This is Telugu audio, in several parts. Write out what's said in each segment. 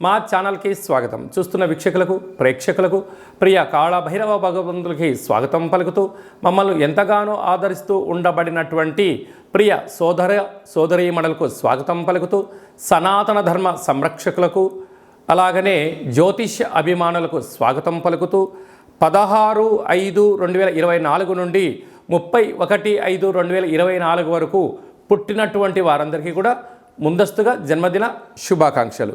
మా ఛానల్కి స్వాగతం. చూస్తున్న వీక్షకులకు ప్రేక్షకులకు ప్రియ కాళభైరవ భగవంతులకి స్వాగతం పలుకుతూ మమ్మల్ని ఎంతగానో ఆదరిస్తూ ఉండబడినటువంటి ప్రియ సోదర సోదరీమణులకు స్వాగతం పలుకుతూ సనాతన ధర్మ సంరక్షకులకు అలాగనే జ్యోతిష్య అభిమానులకు స్వాగతం పలుకుతూ పదహారు ఐదు రెండు వేల ఇరవై నాలుగు నుండి ముప్పై ఒకటి ఐదు రెండు వేల ఇరవై నాలుగు వరకు పుట్టినటువంటి వారందరికీ కూడా ముందస్తుగా జన్మదిన శుభాకాంక్షలు.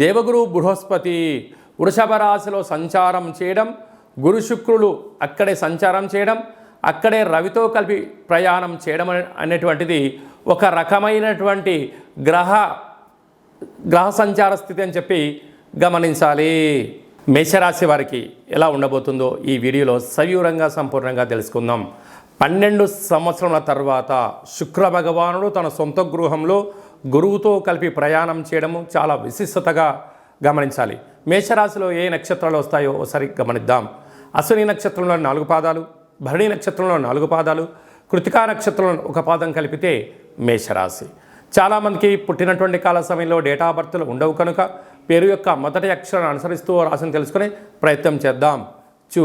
దేవగురు బృహస్పతి వృషభ రాశిలో సంచారం చేయడం గురు శుక్రులు అక్కడే సంచారం చేయడం అక్కడే రవితో కలిపి ప్రయాణం చేయడం అనేటువంటిది ఒక రకమైనటువంటి గ్రహ గ్రహ సంచార స్థితి అని చెప్పి గమనించాలి. మేషరాశి వారికి ఎలా ఉండబోతుందో ఈ వీడియోలో సవివరంగా సంపూర్ణంగా తెలుసుకుందాం. పన్నెండు సంవత్సరాల తర్వాత శుక్ర భగవానుడు తన సొంత గృహంలో గురువుతో కలిపి ప్రయాణం చేయడము చాలా విశిష్టతగా గమనించాలి. మేషరాశిలో ఏ నక్షత్రాలు వస్తాయో ఒకసారి గమనిద్దాం. అశ్విని నక్షత్రంలో నాలుగు పాదాలు భరణి నక్షత్రంలో నాలుగు పాదాలు కృతికా నక్షత్రంలో ఒక పాదం కలిపితే మేషరాశి. చాలామందికి పుట్టినటువంటి కాల సమయంలో డేటా ఆఫ్ బర్త్లు ఉండవు కనుక పేరు యొక్క మొదటి అక్షరాన్ని అనుసరిస్తూ రాశిని తెలుసుకునే ప్రయత్నం చేద్దాం. చూ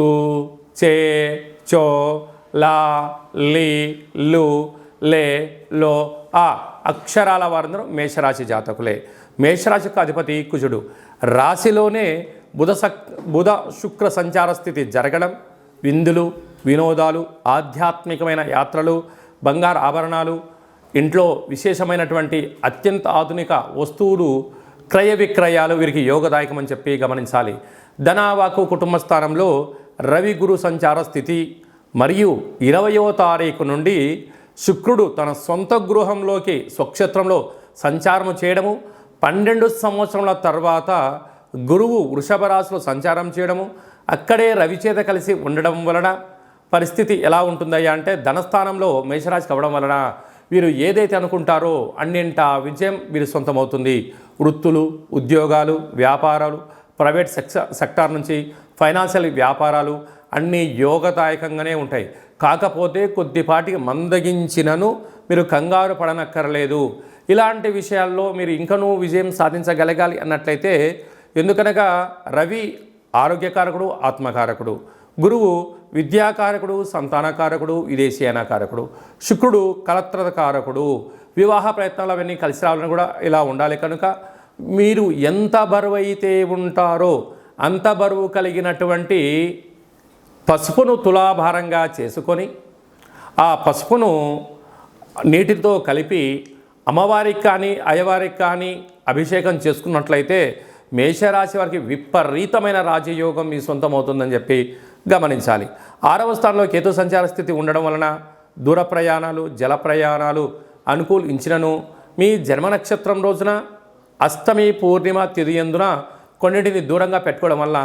చే చో లా లీ లు లే లో ఆ అక్షరాల వారందరూ మేషరాశి జాతకులే. మేషరాశికి అధిపతి కుజుడు. రాశిలోనే బుధ సక్ బుధ శుక్ర సంచార స్థితి జరగడం విందులు వినోదాలు ఆధ్యాత్మికమైన యాత్రలు బంగారు ఆభరణాలు ఇంట్లో విశేషమైనటువంటి అత్యంత ఆధునిక వస్తువులు క్రయ విక్రయాలు వీరికి యోగదాయకమని చెప్పి గమనించాలి. ధనావాకు కుటుంబ స్థానంలో రవి గురు సంచార స్థితి మరియు ఇరవయవ తారీఖు నుండి శుక్రుడు తన సొంత గృహంలోకి స్వక్షేత్రంలో సంచారము చేయడము పన్నెండు సంవత్సరముల తర్వాత గురువు వృషభ రాశిలో సంచారం చేయడము అక్కడే రవిచేత కలిసి ఉండడం వలన పరిస్థితి ఎలా ఉంటుందయ్యా అంటే ధనస్థానంలో మేషరాశికి అవ్వడం వలన వీరు ఏదైతే అనుకుంటారో అన్నింట విజయం వీరు సొంతమవుతుంది. వృత్తులు ఉద్యోగాలు వ్యాపారాలు ప్రైవేట్ సెక్స సెక్టార్ నుంచి ఫైనాన్షియల్ వ్యాపారాలు అన్నీ యోగదాయకంగానే ఉంటాయి. కాకపోతే కొద్దిపాటికి మందగించినను మీరు కంగారు పడనక్కర్లేదు. ఇలాంటి విషయాల్లో మీరు ఇంకనూ విజయం సాధించగలగాలి అన్నట్లయితే ఎందుకనగా రవి ఆరోగ్యకారకుడు ఆత్మకారకుడు. గురువు విద్యాకారకుడు సంతానకారకుడు విదేశీయానకారకుడు. శుక్రుడు కలత్రకారకుడు వివాహ ప్రయత్నాలు అవన్నీ కలిసి రావాలని కూడా ఇలా ఉండాలి కనుక మీరు ఎంత బరువు అయితే ఉంటారో అంత బరువు కలిగినటువంటి పసుపును తులాభారంగా చేసుకొని ఆ పసుపును నీటితో కలిపి అమ్మవారికి కానీ అయ్యవారికి కానీ అభిషేకం చేసుకున్నట్లయితే మేషరాశి వారికి విపరీతమైన రాజయోగం మీ సొంతమవుతుందని చెప్పి గమనించాలి. ఆరవ స్థానంలో కేతు సంచార స్థితి ఉండడం వలన దూర ప్రయాణాలు జల ప్రయాణాలు అనుకూలించినను. మీ జన్మ నక్షత్రం రోజున అష్టమి పూర్ణిమ తిథి యందున కొన్నింటిని దూరంగా పెట్టుకోవడం వల్ల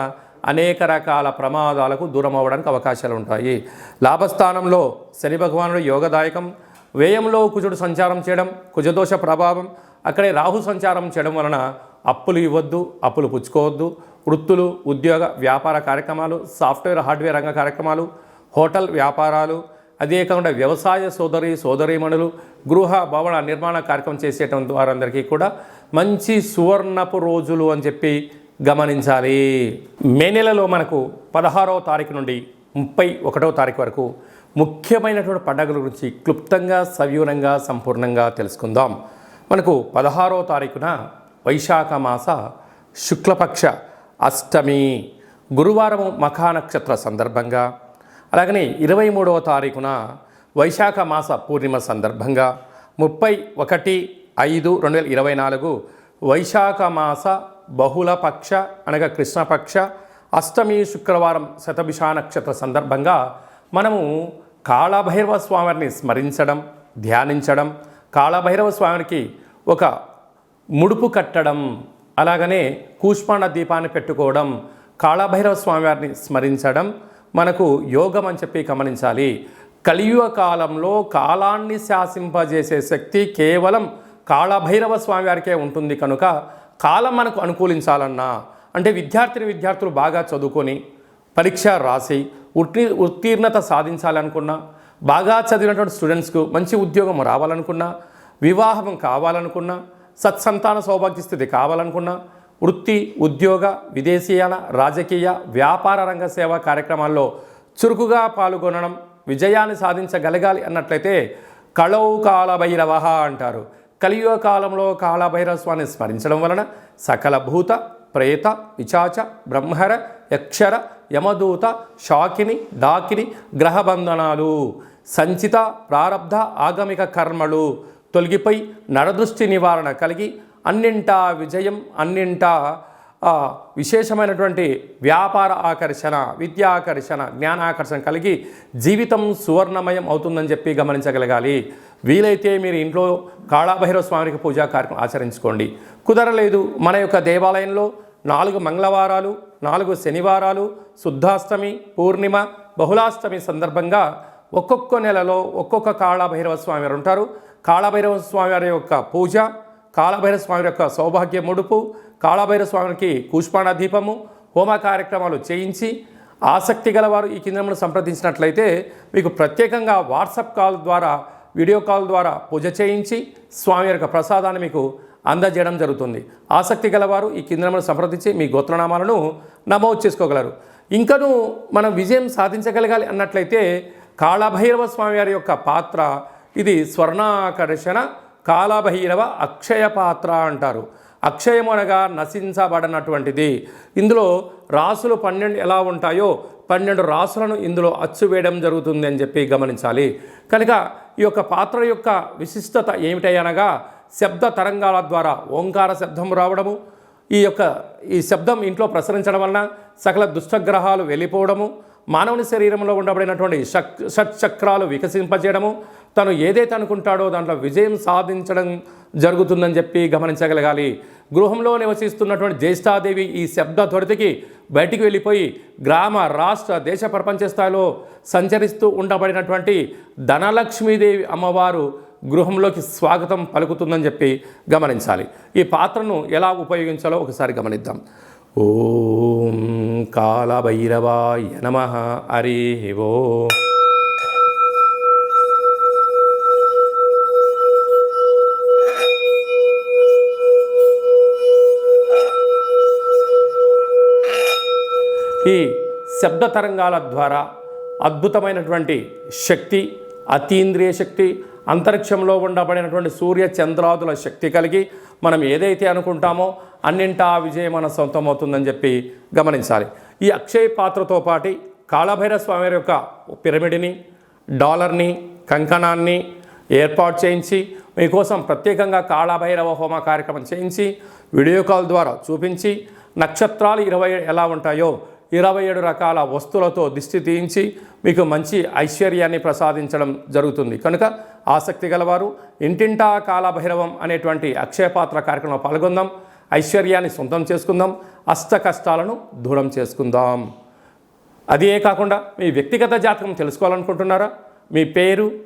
అనేక రకాల ప్రమాదాలకు దూరం అవ్వడానికి అవకాశాలు ఉంటాయి లాభస్థానంలో శని భగవానుడు యోగదాయకం వ్యయంలో కుజుడు సంచారం చేయడం కుజదోష ప్రభావం అక్కడే రాహు సంచారం చేయడం వలన అప్పులు ఇవ్వద్దు అప్పులు పుచ్చుకోవద్దు. వృత్తులు ఉద్యోగ వ్యాపార కార్యక్రమాలు సాఫ్ట్వేర్ హార్డ్వేర్ రంగ కార్యక్రమాలు హోటల్ వ్యాపారాలు అదే కాకుండా వ్యవసాయ సోదరి సోదరీమణులు గృహ భవన నిర్మాణ కార్యక్రమం చేసేటం ద్వారా అందరికీ కూడా మంచి సువర్ణపు రోజులు అని చెప్పి గమనించాలి. మే నెలలో మనకు పదహారవ తారీఖు నుండి ముప్పై ఒకటవ తారీఖు వరకు ముఖ్యమైనటువంటి పండుగల గురించి క్లుప్తంగా సవివరంగా సంపూర్ణంగా తెలుసుకుందాం. మనకు పదహారవ తారీఖున వైశాఖ మాస శుక్లపక్ష అష్టమి. గురువారం మఖా నక్షత్ర సందర్భంగా అలాగనే ఇరవై మూడవ తారీఖున వైశాఖ మాస పూర్ణిమ సందర్భంగా ముప్పై ఒకటి ఐదు రెండు వేల ఇరవై నాలుగు వైశాఖ మాస బహుళపక్ష అనగా కృష్ణపక్ష అష్టమి శుక్రవారం శతభిషా నక్షత్ర సందర్భంగా మనము కాళభైరవ స్వామిని స్మరించడం ధ్యానించడం కాళభైరవ స్వామికి ఒక ముడుపు కట్టడం అలాగనే కూష్మాండ దీపాన్ని పెట్టుకోవడం కాళభైరవ స్వామివారిని స్మరించడం మనకు యోగం అని చెప్పి గమనించాలి. కలియుగ కాలంలో కాలాన్ని శాసింపజేసే శక్తి కేవలం కాళభైరవ స్వామివారికే ఉంటుంది కనుక కాలం మనకు అనుకూలించాలన్నా అంటే విద్యార్థిని విద్యార్థులు బాగా చదువుకొని పరీక్ష రాసి ఉత్తీ ఉత్తీర్ణత సాధించాలనుకున్నా బాగా చదివినటువంటి స్టూడెంట్స్కు మంచి ఉద్యోగం రావాలనుకున్నా వివాహం కావాలనుకున్నా సత్సంతాన సౌభాగ్య స్థితి కావాలనుకున్నా వృత్తి ఉద్యోగ విదేశీయాల రాజకీయ వ్యాపార రంగ సేవా కార్యక్రమాల్లో చురుకుగా పాల్గొనడం విజయాన్ని సాధించగలగాలి అన్నట్లయితే కళౌకాల భైరవ అంటారు. కలియుగ కాలంలో కాళభైరస్వాన్ని స్మరించడం వలన సకల భూత ప్రేత పిచాచ బ్రహ్మర యక్షర యమదూత షాకిని డాకిని గ్రహబంధనాలు సంచిత ప్రారబ్ధ ఆగమిక కర్మలు తొలగిపోయి నరదృష్టి నివారణ కలిగి అన్నింటా విజయం అన్నింటా విశేషమైనటువంటి వ్యాపార ఆకర్షణ విద్యా ఆకర్షణ జ్ఞానాకర్షణ కలిగి జీవితం సువర్ణమయం అవుతుందని చెప్పి గమనించగలగాలి. వీలైతే మీరు ఇంట్లో కాళాభైరవ స్వామికి పూజా కార్యక్రమం ఆచరించుకోండి. కుదరలేదు మన యొక్క దేవాలయంలో నాలుగు మంగళవారాలు నాలుగు శనివారాలు శుద్ధాష్టమి పూర్ణిమ బహుళాష్టమి సందర్భంగా ఒక్కొక్క నెలలో ఒక్కొక్క కాళభైరవ స్వామి వారు ఉంటారు. కాళభైరవ స్వామి వారి యొక్క పూజ కాళభైరవ స్వామి యొక్క సౌభాగ్య ముడుపు కాళభైరవ స్వామికి కూష్పాణ దీపము హోమ కార్యక్రమాలు చేయించి ఆసక్తి గలవారు ఈ కేంద్రంలో సంప్రదించినట్లయితే మీకు ప్రత్యేకంగా వాట్సాప్ కాల్ ద్వారా వీడియో కాల్ ద్వారా పూజ చేయించి స్వామి యొక్క ప్రసాదాన్ని మీకు అందజేయడం జరుగుతుంది. ఆసక్తి గలవారు ఈ కేంద్రంలో సంప్రదించి మీ గోత్రనామాలను నమోదు చేసుకోగలరు. ఇంకను మనం విజయం సాధించగలగాలి అన్నట్లయితే కాళభైరవ స్వామివారి యొక్క పాత్ర ఇది స్వర్ణాకర్షణ కాళభైరవ అక్షయ పాత్ర అంటారు. అక్షయం అనగా నశించబడినటువంటిది. ఇందులో రాసులు పన్నెండు ఎలా ఉంటాయో పన్నెండు రాసులను ఇందులో అచ్చు వేయడం జరుగుతుంది అని చెప్పి గమనించాలి. కనుక ఈ యొక్క పాత్ర యొక్క విశిష్టత ఏమిటనగా శబ్ద తరంగాల ద్వారా ఓంకార శబ్దం రావడము ఈ యొక్క ఈ శబ్దం ఇంట్లో ప్రసరించడం వలన సకల దుష్టగ్రహాలు వెళ్ళిపోవడము మానవుని శరీరంలో ఉండబడినటువంటి షక్ షట్చక్రాలు వికసింపజేయడము తను ఏదైతే అనుకుంటాడో దాంట్లో విజయం సాధించడం జరుగుతుందని చెప్పి గమనించగలగాలి. గృహంలో నివసిస్తున్నటువంటి జ్యేష్ఠాదేవి ఈ శబ్ద త్వరితకి బయటికి వెళ్ళిపోయి గ్రామ రాష్ట్ర దేశ ప్రపంచ స్థాయిలో సంచరిస్తూ ఉండబడినటువంటి ధనలక్ష్మీదేవి అమ్మవారు గృహంలోకి స్వాగతం పలుకుతుందని చెప్పి గమనించాలి. ఈ పాత్రను ఎలా ఉపయోగించాలో ఒకసారి గమనిద్దాం. ఓ కాలభైరవాయ నమ హరి ఓ. ఈ శబ్ద తరంగాల ద్వారా అద్భుతమైనటువంటి శక్తి అతీంద్రియ శక్తి అంతరిక్షంలో ఉండబడినటువంటి సూర్య చంద్రాదుల శక్తి కలిగి మనం ఏదైతే అనుకుంటామో అన్నింటా విజయం మన సొంతం అవుతుందని చెప్పి గమనించాలి. ఈ అక్షయ పాత్రతో పాటి కాళభైరవ స్వామి యొక్క పిరమిడ్ని డాలర్ని కంకణాన్ని ఏర్పాటు చేయించి మీకోసం ప్రత్యేకంగా కాళభైరవ హోమ కార్యక్రమం చేయించి వీడియో కాల్ ద్వారా చూపించి నక్షత్రాలు ఇరవై ఎలా ఉంటాయో ఇరవై ఏడు రకాల వస్తువులతో దిష్టి తీయించి మీకు మంచి ఐశ్వర్యాన్ని ప్రసాదించడం జరుగుతుంది. కనుక ఆసక్తి గలవారు ఇంటింటా కాలభైరవం అనేటువంటి అక్షయపాత్ర కార్యక్రమంలో పాల్గొందాం. ఐశ్వర్యాన్ని సొంతం చేసుకుందాం అష్ట కష్టాలను దూరం చేసుకుందాం. అదే కాకుండా మీ వ్యక్తిగత జాతకం తెలుసుకోవాలనుకుంటున్నారా? మీ పేరు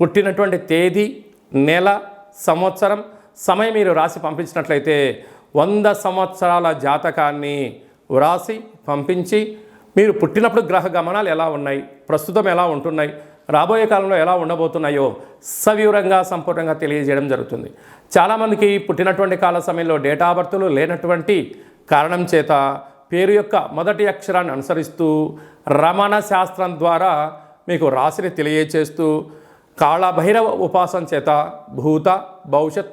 పుట్టినటువంటి తేదీ నెల సంవత్సరం సమయం మీరు రాసి పంపించినట్లయితే వంద సంవత్సరాల జాతకాన్ని వ్రాసి పంపించి మీరు పుట్టినప్పుడు గ్రహ గమనాలు ఎలా ఉన్నాయి? ప్రస్తుతం ఎలా ఉంటున్నాయి? రాబోయే కాలంలో ఎలా ఉండబోతున్నాయో సవివరంగా సంపూర్ణంగా తెలియజేయడం జరుగుతుంది. చాలామందికి పుట్టినటువంటి కాల సమయంలో డేటా బర్తులు లేనటువంటి కారణం చేత పేరు యొక్క మొదటి అక్షరాన్ని అనుసరిస్తూ రమణ శాస్త్రం ద్వారా మీకు రాశిని తెలియచేస్తూ కాళభైరవ ఉపాసన చేత భూత భవిష్యత్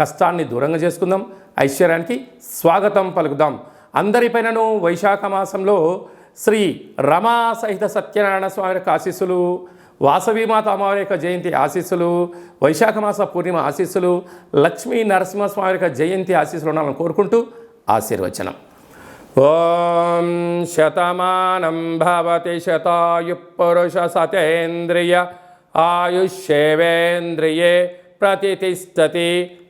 కష్టాన్ని దూరంగా చేసుకుందాం. ఐశ్వర్యానికి స్వాగతం పలుకుదాం. అందరిపైనను వైశాఖ మాసంలో శ్రీ రమా సహిత సత్యనారాయణ స్వామి యొక్క ఆశీస్సులు వాసవీమాత అమ్మవారి యొక్క జయంతి ఆశీస్సులు వైశాఖ మాస పూర్ణిమ ఆశీస్సులు లక్ష్మీ నరసింహస్వామి యొక్క జయంతి ఆశీస్సులు ఉండాలని కోరుకుంటూ ఆశీర్వచనం. ఓం శతమానం భవతి శతాయు పురుష సతేంద్రియ ఆయుష్యేవేంద్రియే ప్రతిష్టతి.